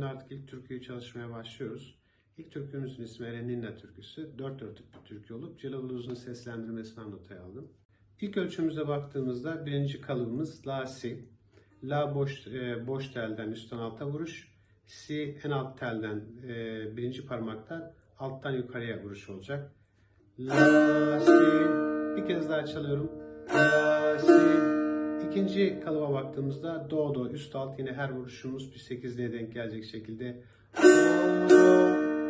artık ilk türküyü çalışmaya başlıyoruz. İlk türkümüzün ismi Ereninna türküsü. Dört dörtlük bir türkü olup Celal Uluz'un seslendirmesinden notaya aldım. İlk ölçümüze baktığımızda birinci kalıbımız La Si. La boş, e, boş telden üstten alta vuruş. Si en alt telden e, birinci parmaktan alttan yukarıya vuruş olacak. La Si. Bir kez daha çalıyorum. La Si. İkinci kalıba baktığımızda do do üst alt yine her vuruşumuz bir sekizliğe denk gelecek şekilde.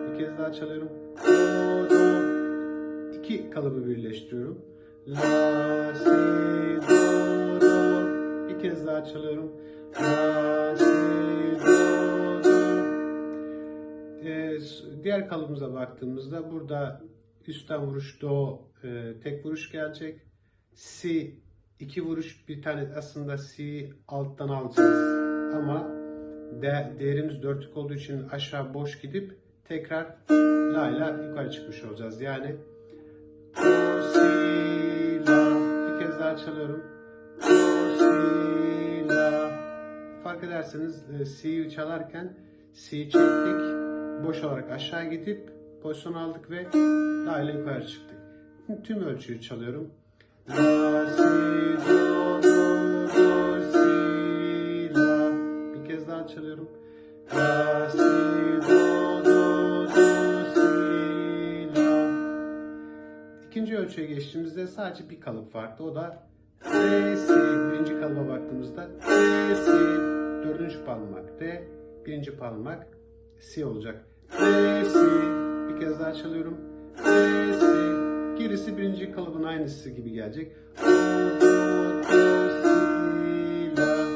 Bir kez daha çalıyorum. Do do iki kalıbı birleştiriyorum. La si do do. Bir kez daha çalıyorum. La si do do. Ee, diğer kalıbımıza baktığımızda burada üstten vuruş do e, tek vuruş gelecek. Si iki vuruş bir tane aslında si alttan alacağız ama de, değerimiz dörtlük olduğu için aşağı boş gidip tekrar la ile yukarı çıkmış olacağız. Yani do si la bir kez daha çalıyorum. Do si la fark ederseniz e, si'yi çalarken si çektik boş olarak aşağı gidip pozisyon aldık ve la ile yukarı çıktık. Tüm ölçüyü çalıyorum. La, İkinci ölçüye geçtiğimizde sadece bir kalıp farklı. O da re, si. Birinci kalıba baktığımızda re, si. Dördüncü parmak re. Birinci parmak si olacak. Re, si. Bir kez daha çalıyorum. Re, si. Gerisi birinci kalıbın aynısı gibi gelecek. Do, do, do, si, la.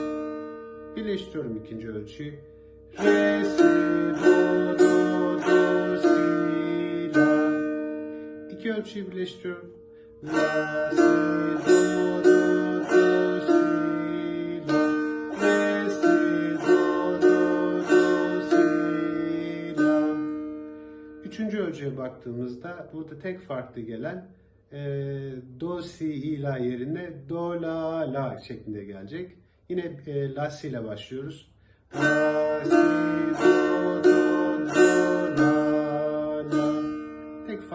Birleştiriyorum ikinci ölçüyü. Re, si, do, ölçüyü birleştiriyorum. La, si, do, do, do, si, la. Re, si, do, do, do, si, la. Üçüncü ölçüye baktığımızda burada tek farklı gelen e, do si i la yerine do la la şeklinde gelecek. Yine e, la si ile başlıyoruz. La si do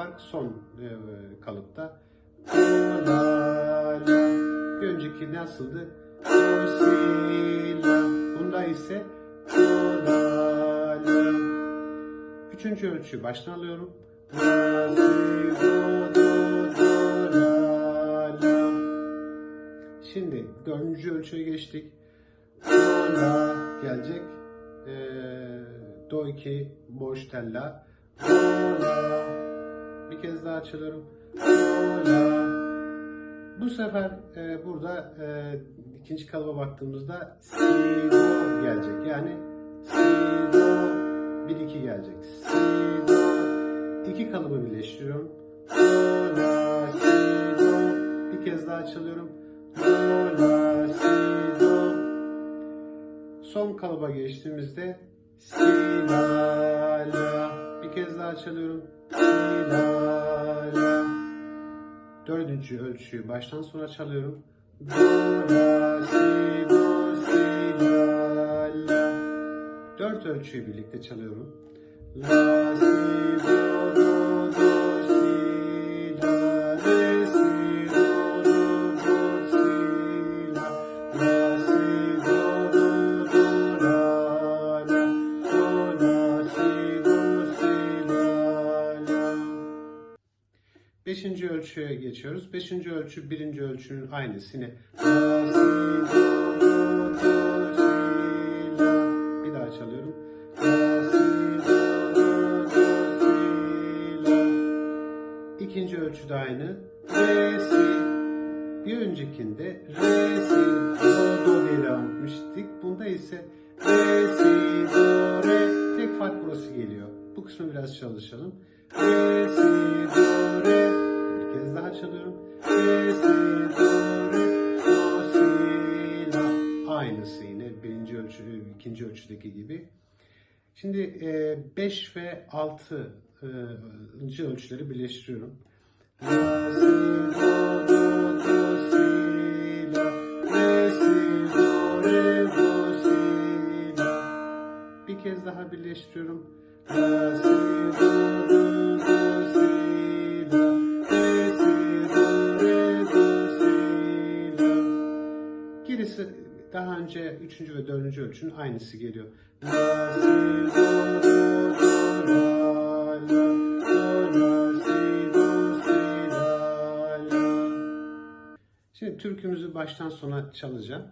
Fark son e, kalıpta. La la. Bir önceki nasıldı? Si la. Bunda ise la la. Üçüncü ölçüyü baştan alıyorum. La, si, do, do, do, la, la. Şimdi dördüncü ölçüye geçtik. Do, la gelecek. Ee, do 2 boş tel la. Do, la. Bir kez daha çalıyorum. Do. Bu sefer e, burada e, ikinci kalıba baktığımızda si, do gelecek. Yani si, do, 1 2 gelecek. Si do iki kalıbı birleştiriyorum. Do la si do bir kez daha çalıyorum. Do la si do son kalıba geçtiğimizde si la la bir kez daha çalıyorum. Si dördüncü ölçüyü baştan sona çalıyorum. Do la si do si la la Dört ölçüyü birlikte çalıyorum. La, si, do, do, Beşinci ölçüye geçiyoruz. Beşinci ölçü birinci ölçünün aynısı. Bir daha çalıyorum. İkinci ölçü de aynı. Bir öncekinde re, si, do, do diye devam etmiştik. Bunda ise re, si, do, re. Tek fark burası geliyor. Bu kısmı biraz çalışalım. Re, si, do. Bir kez daha çalıyorum. Si, si. Aynısı yine birinci ölçü, ikinci ölçüdeki gibi. Şimdi 5 ve 6 ölçüleri birleştiriyorum. La, si, do, do, do, si, la, re, si, do, re, do, si, la. Bir kez daha birleştiriyorum. La, si, do, Daha önce üçüncü ve dördüncü ölçünün aynısı geliyor. Şimdi türkümüzü baştan sona çalacağım.